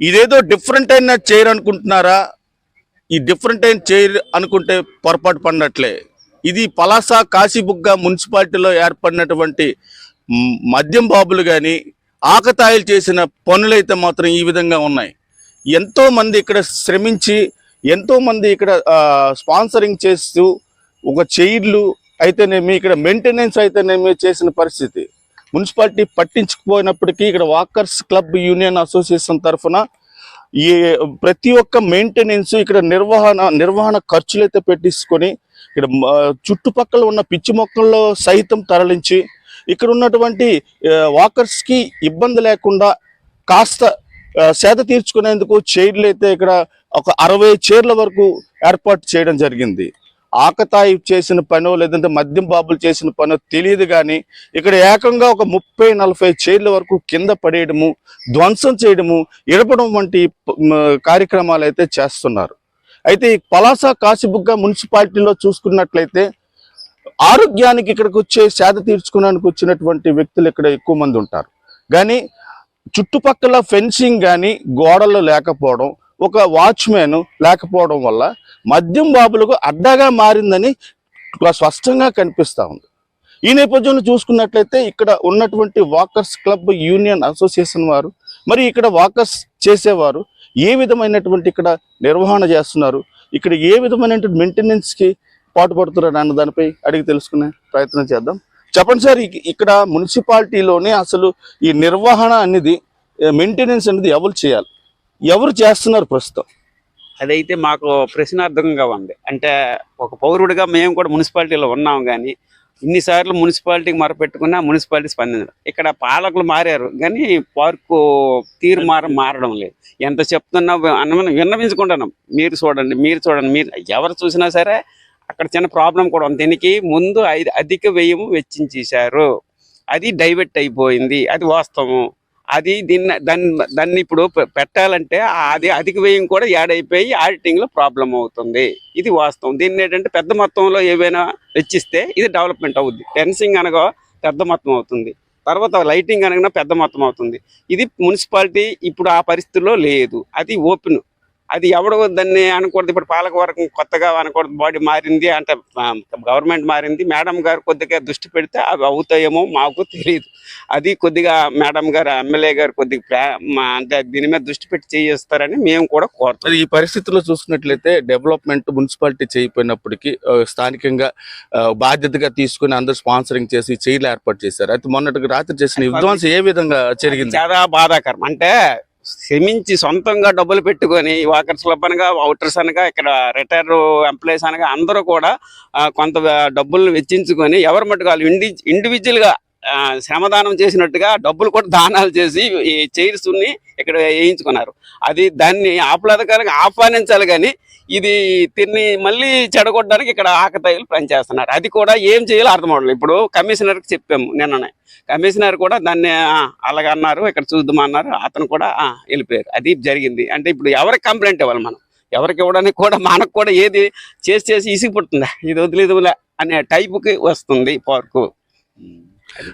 ఇదేదో డిఫరెంట్ అయిన చైర్ అనుకుంటున్నారా? ఈ డిఫరెంట్ అయిన చైర్ అనుకుంటే పొరపాటు పడినట్లే. ఇది పలాస కాశీబుగ్గ మున్సిపాలిటీలో ఏర్పడినటువంటి మద్యం బాబులు కానీ ఆకతాయిలు చేసిన పనులైతే మాత్రం ఈ విధంగా ఉన్నాయి. ఎంతో మంది ఇక్కడ శ్రమించి ఎంతో మంది ఇక్కడ స్పాన్సరింగ్ చేస్తూ ఒక చైర్లు అయితేనేమి ఇక్కడ మెయింటెనెన్స్ అయితేనేమి చేసిన పరిస్థితి. మున్సిపాలిటీ పట్టించుకుపోయినప్పటికీ ఇక్కడ వాకర్స్ క్లబ్ యూనియన్ అసోసియేషన్ తరఫున ఈ ప్రతి ఒక్క మెయింటెనెన్స్ ఇక్కడ నిర్వహణ నిర్వహణ ఖర్చులు అయితే పెట్టించుకొని ఇక్కడ చుట్టుపక్కల ఉన్న పిచ్చి మొక్కల్లో సహితం తరలించి ఇక్కడ ఉన్నటువంటి వాకర్స్కి ఇబ్బంది లేకుండా కాస్త సేద తీర్చుకునేందుకు చైర్లు అయితే ఇక్కడ ఒక అరవై చైర్ల వరకు ఏర్పాటు చేయడం జరిగింది. ఆకతాయి చేసిన పనో లేదంటే మద్యం బాబులు చేసిన పనో తెలియదు కానీ ఇక్కడ ఏకంగా ఒక ముప్పై నలభై చైర్ల వరకు కింద పడేయడము ధ్వంసం చేయడము ఇడపడం వంటి కార్యక్రమాలు అయితే చేస్తున్నారు. అయితే ఈ పలాస కాశీబుగ్గ మున్సిపాలిటీలో చూసుకున్నట్లయితే ఆరోగ్యానికి ఇక్కడికి వచ్చే సేద తీర్చుకోవడానికి వచ్చినటువంటి వ్యక్తులు ఇక్కడ ఎక్కువ మంది ఉంటారు. కానీ చుట్టుపక్కల ఫెన్సింగ్ కానీ గోడలు లేకపోవడం ఒక వాచ్మెన్ లేకపోవడం వల్ల మద్యం బాబులకు అడ్డాగా మారిందని స్పష్టంగా కనిపిస్తూ ఉంది. ఈ నేపథ్యంలో చూసుకున్నట్లయితే ఇక్కడ ఉన్నటువంటి వాకర్స్ క్లబ్ యూనియన్ అసోసియేషన్ వారు మరి ఇక్కడ వాకర్స్ చేసేవారు ఏ విధమైనటువంటి ఇక్కడ నిర్వహణ చేస్తున్నారు ఇక్కడ ఏ విధమైనటువంటి మెయింటెనెన్స్కి పాటుపడుతున్నారు అన్న దానిపై అడిగి తెలుసుకునే ప్రయత్నం చేద్దాం. చెప్పండి సార్ ఇక్కడ మున్సిపాలిటీలోనే అసలు ఈ నిర్వహణ అనేది మెయింటెనెన్స్ అనేది ఎవరు చేయాలి? ఎవరు చేస్తున్నారు ప్రస్తుతం? అదైతే మాకు ప్రశ్నార్థకంగా ఉంది. అంటే ఒక పౌరుడిగా మేము కూడా మున్సిపాలిటీలో ఉన్నాం కానీ ఇన్నిసార్లు మున్సిపాలిటీకి మొరపెట్టుకున్నా మున్సిపాలిటీ స్పందించడం ఇక్కడ పాలకులు మారారు కానీ పార్కు తీరు మార మారడం లేదు. ఎంత చెప్తున్నా అన్న విన్నవించుకుంటున్నాం. మీరు చూడండి మీరు చూడండి మీరు ఎవరు చూసినా సరే అక్కడ చిన్న ప్రాబ్లం కూడా ఉంది. దీనికి ముందు ఐదు అధిక వ్యయము వెచ్చించేశారు. అది డైవర్ట్ అయిపోయింది. అది వాస్తవం. అది దీన్ని దాన్ని దాన్ని ఇప్పుడు పె- పెట్టాలంటే అది అధిక వ్యయం కూడా యాడైపోయి ఆడిటింగ్లో ప్రాబ్లం అవుతుంది. ఇది వాస్తవం. దీన్ని ఏంటంటే పెద్ద మొత్తంలో ఏవైనా వెచ్చిస్తే ఇది డెవలప్మెంట్ అవుద్ది. ఫెన్సింగ్ అనగా పెద్ద మొత్తం అవుతుంది. తర్వాత లైటింగ్ అనగా పెద్ద మొత్తం అవుతుంది. ఇది మున్సిపాలిటీ ఇప్పుడు ఆ పరిస్థితిలో లేదు. అది ఓపెన్. అది ఎవడు దాన్ని అనకూడదు. ఇప్పుడు పాలకవర్గం కొత్తగా అనకూడదు. బాడీ మారింది అంటే గవర్నమెంట్ మారింది. మేడం గారు కొద్దిగా దృష్టి పెడితే అవి అవుతాయేమో మాకు తెలియదు అది కొద్దిగా మేడం గారు ఎమ్మెల్యే గారు కొద్దిగా అంటే దీని మీద దృష్టి పెట్టి చేయిస్తారని మేము కూడా కోరుతాం ఈ పరిస్థితుల్లో చూసుకున్నట్లయితే డెవలప్మెంట్ మున్సిపాలిటీ చేయకపోయినప్పటికీ స్థానికంగా బాధ్యతగా తీసుకుని అందరు స్పాన్సరింగ్ చేసి చైర్లు ఏర్పాటు చేశారు. అయితే మొన్నటికి రాత్రి చేసిన విధ్వంసం ఏ విధంగా జరిగింది? చాలా బాధాకరం. అంటే శ్రమించి సొంతంగా డబ్బులు పెట్టుకొని వాకర్స్ క్లబ్ అనగా అవుటర్స్ అనగా ఇక్కడ రిటైర్ ఎంప్లాయీస్ అనగా అందరూ కూడా కొంత డబ్బులు వెచ్చించుకొని ఎవరి మటుకు వాళ్ళు ఇండి ఇండివిజువల్గా శ్రమదానం చేసినట్టుగా డబ్బులు కూడా దానాలు చేసి ఈ చైర్స్ ఇక్కడ వేయించుకున్నారు. అది దాన్ని ఆహ్లాదకరంగా ఆహ్వానించాలి కానీ ఇది తిని మళ్ళీ చెడగొట్టడానికి ఇక్కడ ఆకతాయిలు పనిచేస్తున్నారు. అది కూడా ఏం చేయాలో అర్థం అవ్వలేదు ఇప్పుడు కమిషనర్కి చెప్పాము నిన్ననే. కమిషనర్ కూడా దాన్ని అలాగన్నారు అన్నారు ఇక్కడ చూద్దామన్నారు. అతను కూడా వెళ్ళిపోయారు. అది జరిగింది. అంటే ఇప్పుడు ఎవరికి కంప్లైంట్ ఇవ్వాలి మనం? ఎవరికి ఇవ్వడానికి కూడా మనకు కూడా ఏది చేసి చేసి ఇసిగిపుడుతుందా? ఇది వదిలేదులే అనే టైపుకి వస్తుంది పార్కు.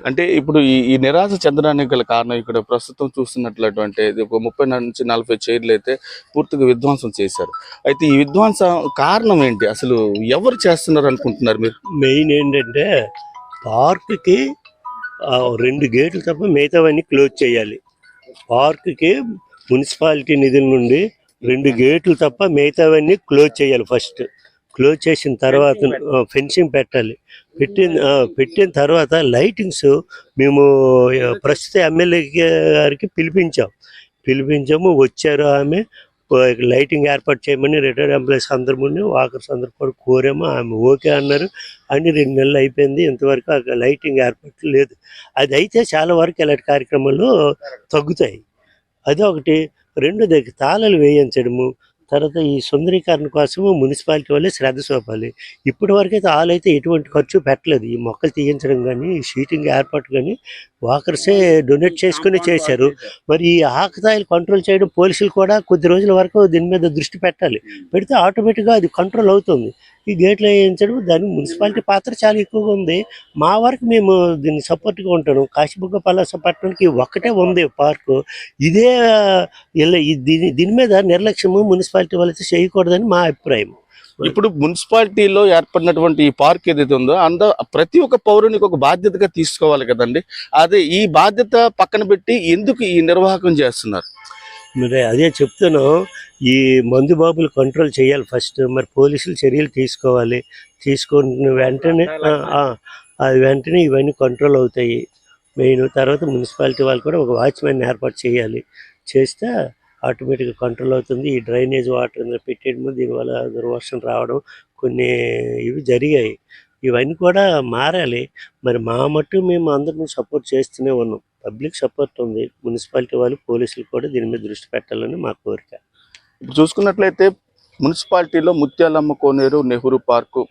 అంటే ఇప్పుడు ఈ ఈ నిరాశ చెందడానికి గల కారణం ఇక్కడ ప్రస్తుతం చూస్తున్నట్లయితే ఇది ఒక ముప్పై నుంచి నలభై చైర్లు అయితే పూర్తిగా విధ్వంసం చేశారు. అయితే ఈ విధ్వంసం కారణం ఏంటి? అసలు ఎవరు చేస్తున్నారు అనుకుంటున్నారు మీరు? మెయిన్ ఏంటంటే పార్క్కి రెండు గేట్లు తప్ప మిగతావన్నీ క్లోజ్ చేయాలి. పార్క్కి మున్సిపాలిటీ నిధుల నుండి రెండు గేట్లు తప్ప మిగతావన్నీ క్లోజ్ చేయాలి ఫస్ట్. క్లోజ్ చేసిన తర్వాత ఫెన్సింగ్ పెట్టాలి. పెట్టిన పెట్టిన తర్వాత లైటింగ్స్ మేము ప్రస్తుత ఎమ్మెల్యే గారికి పిలిపించాం. పిలిపించాము వచ్చారు ఆమె. లైటింగ్ ఏర్పాటు చేయమని రిటైర్డ్ ఎంప్లాయీస్ అందరి ముందు వాకర్స్ అందరు కూడా కోరాము. ఆమె ఓకే అన్నారు. అని రెండు నెలలు అయిపోయింది. ఇంతవరకు ఆ లైటింగ్ ఏర్పాటు లేదు. అది అయితే చాలా వరకు ఇలాంటి కార్యక్రమాలు తగ్గుతాయి. అది ఒకటి రెండు దగ్గర తాళాలు వేయించడము. తర్వాత ఈ సుందరీకరణ కోసము మున్సిపాలిటీ వాళ్ళే శ్రద్ధ చూపాలి. ఇప్పటి వరకు అయితే వాళ్ళు అయితే ఎటువంటి ఖర్చు పెట్టలేదు. ఈ మొక్కలు తీయించడం కానీ షీటింగ్ ఏర్పాటు కానీ వాకర్సే డొనేట్ చేసుకుని చేశారు. మరి ఈ ఆకతాయిలు కంట్రోల్ చేయడం పోలీసులు కూడా కొద్ది రోజుల వరకు దీని మీద దృష్టి పెట్టాలి. పెడితే ఆటోమేటిక్గా అది కంట్రోల్ అవుతుంది. ఈ గేట్లు వేయించడం దాని మున్సిపాలిటీ పాత్ర చాలా ఎక్కువగా ఉంది. మా వరకు మేము దీన్ని సపోర్ట్గా ఉంటాను. కాశీబుగ్గ పలాస పట్టణానికి ఒక్కటే ఉంది పార్కు. ఇదే ఇలా దీని దీని మీద నిర్లక్ష్యము మున్సిపాలిటీ వాళ్ళతో చేయకూడదని మా అభిప్రాయం. ఇప్పుడు మున్సిపాలిటీలో ఏర్పడినటువంటి ఈ పార్క్ ఏదైతే ఉందో అంద ప్రతి ఒక్క పౌరునికి ఒక బాధ్యతగా తీసుకోవాలి కదండి. అదే ఈ బాధ్యత పక్కన పెట్టి ఎందుకు ఈ నిర్వాహకం చేస్తున్నారు? మరి అదే చెప్తాను ఈ మందు బాబులు కంట్రోల్ చేయాలి ఫస్ట్ మరి పోలీసులు చర్యలు తీసుకోవాలి. తీసుకున్న వెంటనే అది వెంటనే ఇవన్నీ కంట్రోల్ అవుతాయి. మెయిన్ తర్వాత మున్సిపాలిటీ వాళ్ళు కూడా ఒక వాచ్మెన్ ఏర్పాటు చేయాలి. చేస్తే ఆటోమేటిక్గా కంట్రోల్ అవుతుంది. ఈ డ్రైనేజ్ వాటర్ పెట్టేయడం దీనివల్ల దుర్వర్షం రావడం కొన్ని ఇవి జరిగాయి. ఇవన్నీ కూడా మారాలి. మరి మా మట్టు మేము అందరం సపోర్ట్ చేస్తూనే ఉన్నాం. పబ్లిక్ సపోర్ట్ ఉంది. మున్సిపాలిటీ వాళ్ళు పోలీసులు కూడా దీని మీద దృష్టి పెట్టాలని మా కోరిక. ఇప్పుడు చూసుకున్నట్లయితే మున్సిపాలిటీలో ముత్యాలమ్మ కోనేరు నెహ్రూ పార్కు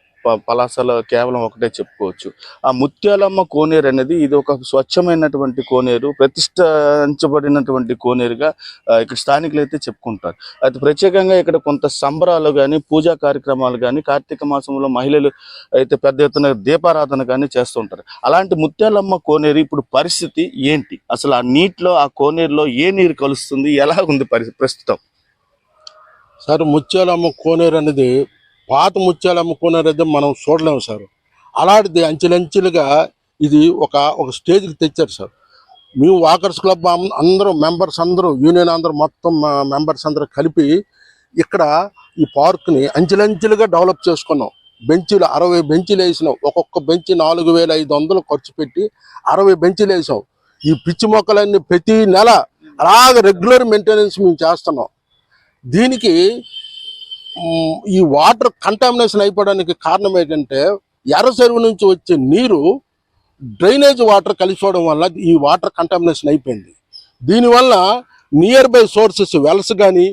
పలాసలో కేవలం ఒకటే చెప్పుకోవచ్చు. ఆ ముత్యాలమ్మ కోనేరు అనేది ఇది ఒక స్వచ్ఛమైనటువంటి కోనేరు ప్రతిష్ఠించబడినటువంటి కోనేరుగా ఇక్కడ స్థానికులు అయితే చెప్పుకుంటారు. అయితే ప్రత్యేకంగా ఇక్కడ కొంత సంబరాలు కానీ పూజా కార్యక్రమాలు కానీ కార్తీక మాసంలో మహిళలు అయితే పెద్ద ఎత్తున దీపారాధన కానీ చేస్తుంటారు అలాంటి ముత్యాలమ్మ కోనేరు ఇప్పుడు పరిస్థితి ఏంటి? అసలు ఆ నీటిలో ఆ కోనేరులో ఏ నీరు కలుస్తుంది? ఎలా ఉంది పరి ప్రస్తుతం? సార్ ముత్యాలమ్మ కోనేరు అనేది పాత ముత్యాలు కోనేరు మనం చూడలేము సార్. అలాంటిది అంచెలంచెలుగా ఇది ఒక ఒక స్టేజ్కి తెచ్చారు సార్. మేము వాకర్స్ క్లబ్ అందరూ మెంబర్స్ అందరూ యూనియన్ అందరూ మొత్తం మెంబర్స్ అందరూ కలిపి ఇక్కడ ఈ పార్క్ని అంచెలంచెలుగా డెవలప్ చేసుకున్నాం. బెంచీలు అరవై బెంచీలు వేసినాం. ఒక్కొక్క బెంచ్ నాలుగు వేల ఐదు వందలు ఖర్చు పెట్టి అరవై బెంచీలు వేసాం. ఈ పిచ్చి మొక్కలన్నీ ప్రతి నెల అలాగ రెగ్యులర్ మెయింటెనెన్స్ మేము చేస్తున్నాం. దీనికి ఈ వాటర్ కంటామినేషన్ అయిపోవడానికి కారణం ఏంటంటే ఎర్ర చెరువు నుంచి వచ్చే నీరు డ్రైనేజ్ వాటర్ కలిసిపోవడం వల్ల ఈ వాటర్ కంటామినేషన్ అయిపోయింది. దీనివల్ల నియర్ బై సోర్సెస్ వెల్స్ కానీ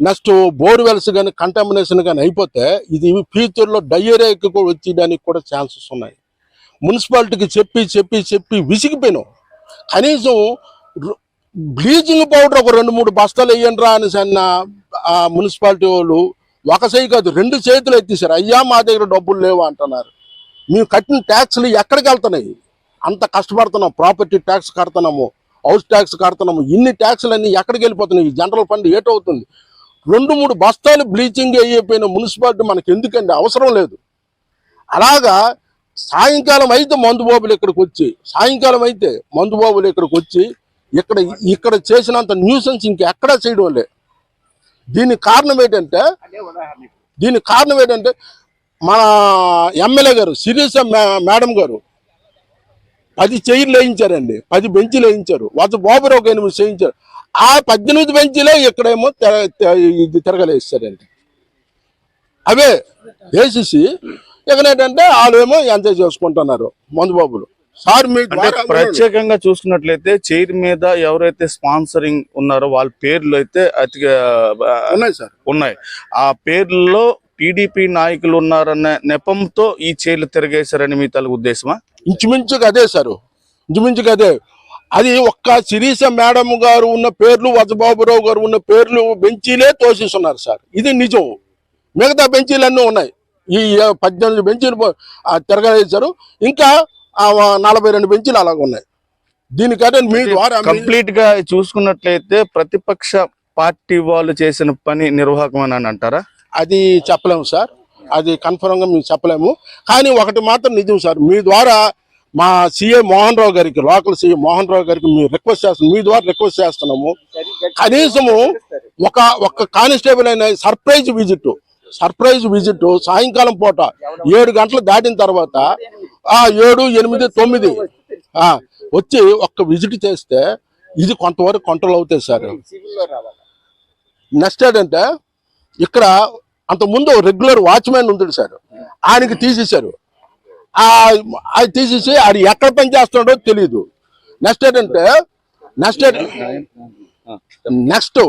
నెక్స్ట్ బోర్ వెల్స్ కానీ కంటామినేషన్ కానీ అయిపోతే ఇది ఫ్యూచర్లో డయేరియాకి కూడా వచ్చేయడానికి కూడా ఛాన్సెస్ ఉన్నాయి. మున్సిపాలిటీకి చెప్పి చెప్పి చెప్పి విసిగిపోయినాం. కనీసం బ్లీచింగ్ పౌడర్ ఒక రెండు మూడు బస్తాలు వేయండి రా అనేసి అన్న ఆ మున్సిపాలిటీ వాళ్ళు ఒక చేయి కాదు రెండు చేతులు ఎత్తేసారు అయ్యా మా దగ్గర డబ్బులు లేవు అంటున్నారు. మేము కట్టిన ట్యాక్స్లు ఎక్కడికి వెళ్తున్నాయి? అంత కష్టపడుతున్నాం. ప్రాపర్టీ ట్యాక్స్ కడుతున్నాము హౌస్ ట్యాక్స్ కడుతున్నాము. ఇన్ని ట్యాక్స్లన్నీ ఎక్కడికి వెళ్ళిపోతున్నాయి? ఈ జనరల్ ఫండ్ ఏటవుతుంది? రెండు మూడు బస్తాలు బ్లీచింగ్ అయిపోయిన మున్సిపాలిటీ మనకి ఎందుకండి? అవసరం లేదు. అలాగా సాయంకాలం అయితే మందుబాబులు ఇక్కడికి వచ్చి సాయంకాలం అయితే మందుబాబులు ఇక్కడికి వచ్చి ఇక్కడ ఇక్కడ చేసినంత న్యూసెన్స్ ఇంకెక్కడా చేయడం లే దీనికి కారణం ఏంటంటే దీనికి కారణం ఏంటంటే మన ఎమ్మెల్యే గారు సిరీస మేడం గారు పది చైర్లు వేయించారండి పది బెంచీలు వేయించారు. వద్ద బాబురావు ఒక ఎనిమిది చేయించారు ఆ పద్దెనిమిది బెంచీలే ఇక్కడేమో ఇది తిరగలేస్తారండి అవే వేసేసి ఇకనేంటంటే వాళ్ళు ఏమో ఎంజాయ్ చేసుకుంటున్నారు మందుబాబులు సార్ మీ అంటే ద్వారా ప్రత్యేకంగా చూసుకున్నట్లయితే చైర్ మీద ఎవరైతే స్పాన్సరింగ్ ఉన్నారో వాళ్ళ పేర్లు అయితే అతిగా ఉన్నాయి సార్. ఉన్నాయి. ఆ పేర్లలో టీడీపీ నాయకులు ఉన్నారన్న నెపంతో ఈ చైర్లు తిరగేశారని మీ తల ఉద్దేశమా? ఇంచుమించుగా అదే సార్. ఇంచుమించుగా అదే. అది ఒక్క శిరీష మేడం గారు ఉన్న పేర్లు వజబాబురావు గారు ఉన్న పేర్లు బెంచీలే తోసేస్తున్నారు సార్. ఇది నిజం. మిగతా బెంచీలన్నీ ఉన్నాయి. ఈ పద్దెనిమిది బెంచీలు తిరగలేశారు ఇంకా నలభై రెండు బెంచీలు అలాగ ఉన్నాయి. దీనికంటే మీ ద్వారా కంప్లీట్గా చూసుకున్నట్లయితే ప్రతిపక్ష పార్టీ వాళ్ళు చేసిన పని నిర్వాహకం అని అంటారా? అది చెప్పలేము సార్. అది కన్ఫర్మ్గా మేము చెప్పలేము. కానీ ఒకటి మాత్రం నిజం సార్. మీ ద్వారా మా సీఏ మోహన్ రావు గారికి లోకల్ సీఏ మోహన్ రావు గారికి మేము రిక్వెస్ట్ చేస్తున్నాం. మీ ద్వారా రిక్వెస్ట్ చేస్తున్నాము. కనీసము ఒక ఒక కానిస్టేబుల్ అయిన సర్ప్రైజ్ విజిట్ సర్ప్రైజ్ విజిట్ సాయంకాలం పూట ఏడు గంటలు దాటిన తర్వాత ఆ ఏడు ఎనిమిది తొమ్మిది. వచ్చి ఒక్క విజిట్ చేస్తే ఇది కొంతవరకు కంట్రోల్ అవుతుంది సార్. నెక్స్ట్ ఏంటంటే ఇక్కడ అంత ముందు రెగ్యులర్ వాచ్మెన్ ఉంది సార్. ఆయనకి తీసేశారు. ఆ అది తీసేసి అది ఎక్కడ పని చేస్తున్నాడో తెలియదు నెక్స్ట్ ఏంటంటే నెక్స్ట్ నెక్స్ట్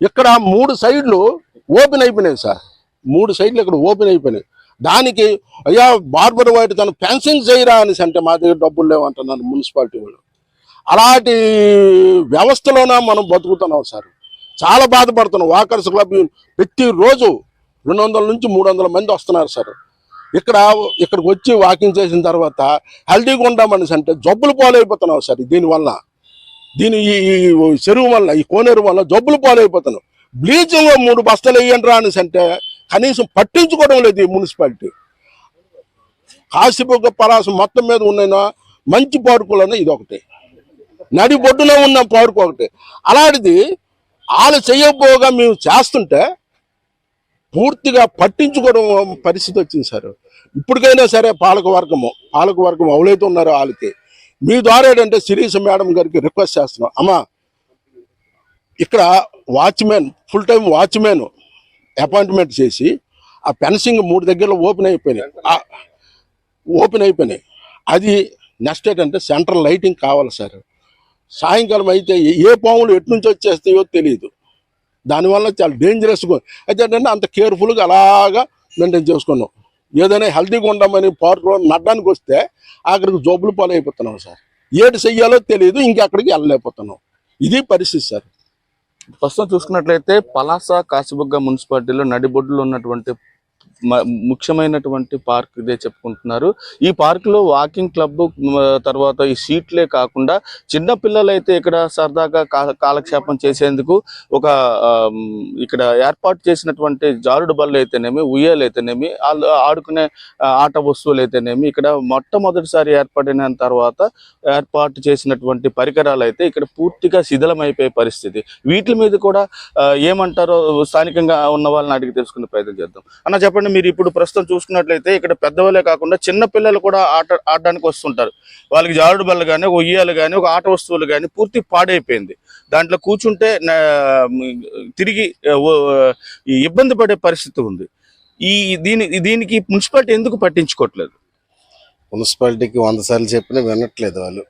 ఇక్కడ మూడు సైడ్లు ఓపెన్ అయిపోయినాయి సార్. మూడు సైడ్లు ఇక్కడ ఓపెన్ అయిపోయినాయి. దానికి అయ్యా బార్బర్ వైట్ తను ఫెన్సింగ్ చేయరా అనేసి అంటే మా దగ్గర డబ్బులు లేవంటున్నారు మున్సిపాలిటీ వాళ్ళు. అలాంటి వ్యవస్థలోన మనం బతుకుతున్నాం సార్. చాలా బాధపడుతున్నాం. వాకర్స్ క్లబ్ ప్రతిరోజు రెండు వందల నుంచి మూడు వందల మంది వస్తున్నారు సార్. ఇక్కడ ఇక్కడికి వచ్చి వాకింగ్ చేసిన తర్వాత హెల్దీగా ఉండమనేసి అంటే జబ్బులు పాలైపోతున్నాం సార్ దీనివల్ల దీని ఈ ఈ చెరువు వల్ల ఈ కోనేరు వల్ల జబ్బులు పాలైపోతున్నాం. బ్లీచింగ్ మూడు బస్తాలు వేయండి రా అంటే కనీసం పట్టించుకోవడం లేదు ఈ మున్సిపాలిటీ. కాశీబొగ్గ పలాసం మొత్తం మీద ఉన్న మంచి పార్కులను ఇది ఒకటి నడి బొడ్డులో ఉన్న పార్కు ఒకటి. అలాంటిది వాళ్ళు చేయకపోగా మేము చేస్తుంటే పూర్తిగా పట్టించుకోవడం పరిస్థితి వచ్చింది సార్. ఇప్పటికైనా సరే పాలక వర్గము పాలక ఎవరైతే ఉన్నారో వాళ్ళకి. మీ ద్వారా ఏంటంటే శిరీష మేడం గారికి రిక్వెస్ట్ చేస్తున్నాం. అమ్మా ఇక్కడ watchman full time watchman appointment చేసి ఆ ఫెన్సింగ్ మూడు దగ్గరలో ఓపెన్ అయిపోయినాయి. ఓపెన్ అయిపోయినాయి. అది నెక్స్ట్ ఏంటంటే సెంట్రల్ లైటింగ్ కావాలి సార్. సాయంకాలం అయితే ఏ- ఏ పాములు ఎటు నుంచి వచ్చేస్తాయో తెలియదు దానివల్ల చాలా డేంజరస్గా అయితే ఏంటంటే అంత కేర్ఫుల్గా అలాగా మెయింటైన్ చేసుకున్నాం. ఏదైనా హెల్తీగా ఉండమని పార్కులో నడ్డానికి వస్తే అక్కడికి జబ్బులు పాలైపోతున్నాం సార్. ఏడు చెయ్యాలో తెలియదు ఇంకెక్కడికి వెళ్ళలేకపోతున్నాం. ఇది పరిస్థితి సార్. ప్రస్తుతం చూసుకున్నట్లయితే పలాస కాసిబుగ్గ మున్సిపాలిటీలో నడిబొడ్డులో ఉన్నటువంటి ముఖ్యమైనటువంటి పార్క్ ఇదే చెప్పుకుంటున్నారు. ఈ పార్క్లో వాకింగ్ క్లబ్ తర్వాత ఈ సీట్లే కాకుండా చిన్న పిల్లలైతే ఇక్కడ సరదాగా కాలక్షేపం చేసేందుకు ఒక ఇక్కడ ఏర్పాటు చేసినటువంటి జారుడు బళ్ళు అయితేనేమి ఉయ్యాలు అయితేనేమి వాళ్ళు ఆడుకునే ఆట వస్తువులు అయితేనేమి ఇక్కడ మొట్టమొదటిసారి ఏర్పడిన తర్వాత ఏర్పాటు చేసినటువంటి పరికరాలు అయితే ఇక్కడ పూర్తిగా శిథిలమైపోయే పరిస్థితి. వీటి మీద కూడా ఏమంటారో స్థానికంగా ఉన్న వాళ్ళని అడిగి తెలుసుకునే ప్రయత్నం చేద్దాం. అన్న చెప్పండి. మీరు ఇప్పుడు ప్రస్తుతం చూసుకున్నట్లయితే ఇక్కడ పెద్దవాళ్ళే కాకుండా చిన్న పిల్లలు కూడా ఆట ఆడడానికి వస్తుంటారు. వాళ్ళకి జారుడు బల్ల కానీ ఒక ఉయ్యాలు కానీ ఒక ఆట వస్తువులు కానీ పూర్తి పాడైపోయింది. దాంట్లో కూర్చుంటే తిరిగి ఇబ్బంది పడే పరిస్థితి ఉంది. ఈ దీని దీనికి మున్సిపాలిటీ ఎందుకు పట్టించుకోవట్లేదు? మున్సిపాలిటీకి వంద సార్లు చెప్పినా వినట్లేదు వాళ్ళు.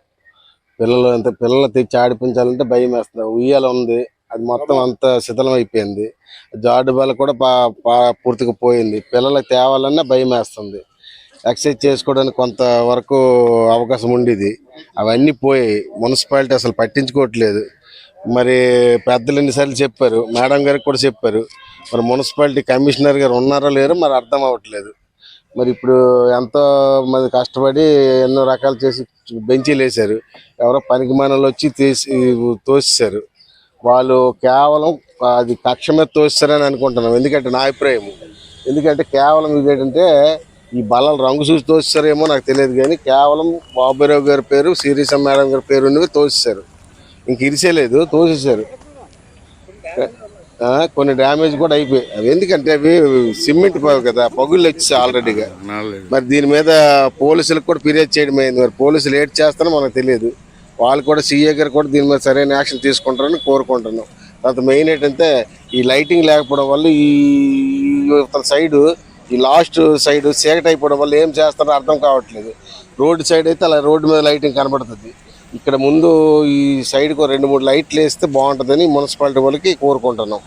పిల్లలు అంత పిల్లలు తెచ్చి ఆడిపించాలంటే భయం వేస్తుంది. ఉయ్యాల ఉంది. అది మొత్తం అంత శిథిలం అయిపోయింది జాడు బల కూడా పా పా- పూర్తిగా పోయింది. పిల్లలకి తేవాలన్నా భయం వేస్తుంది. ఎక్సర్సైజ్ చేసుకోవడానికి కొంత వరకు అవకాశం ఉండేది. అవన్నీ పోయి మున్సిపాలిటీ అసలు పట్టించుకోవట్లేదు. మరి పెద్దలు ఎన్నిసార్లు చెప్పారు. మేడం గారికి కూడా చెప్పారు. మరి మున్సిపాలిటీ కమిషనర్ గారు ఉన్నారో లేరో మరి అర్థం అవ్వట్లేదు. మరి ఇప్పుడు ఎంతో మంది కష్టపడి ఎన్నో రకాలు చేసి బెంచీలు వేశారు ఎవరో పనికి మనలు వచ్చి తీసి తోసేశారు. వాళ్ళు కేవలం అది కక్ష మీద తోస్తారని అనుకుంటున్నాం. ఎందుకంటే నా అభిప్రాయం. ఎందుకంటే కేవలం ఇది ఏంటంటే ఈ బల్లలు రంగు చూసి తోస్తారేమో నాకు తెలియదు కానీ కేవలం బాబురావు గారి పేరు సిరీస మేడం గారి పేరు ఉన్నవి తోసేశారు. ఇంక ఇరిసేలేదు తోసేశారు. కొన్ని డ్యామేజ్ కూడా అయిపోయాయి అవి ఎందుకంటే అవి సిమెంట్ కదా పగుళ్ళు వచ్చి ఆల్రెడీగా. మరి దీని మీద పోలీసులకు కూడా ఫిర్యాదు చేయడం అయింది. మరి పోలీసులు ఏడ్ చేస్తారో మనకు తెలియదు. వాళ్ళు కూడా సీఏ గారు కూడా దీని మీద సరైన యాక్షన్ తీసుకుంటారని కోరుకుంటున్నాం. తర్వాత మెయిన్ ఏంటంటే ఈ లైటింగ్ లేకపోవడం వల్ల ఈ సైడు ఈ లాస్ట్ సైడ్ చీకటి అయిపోవడం వల్ల ఏం చేస్తారో అర్థం కావట్లేదు. రోడ్డు సైడ్ అయితే అలా రోడ్డు మీద లైటింగ్ కనబడుతుంది. ఇక్కడ ముందు ఈ సైడ్కు రెండు మూడు లైట్లు వేస్తే బాగుంటుందని మున్సిపాలిటీ వాళ్ళకి కోరుకుంటున్నాం.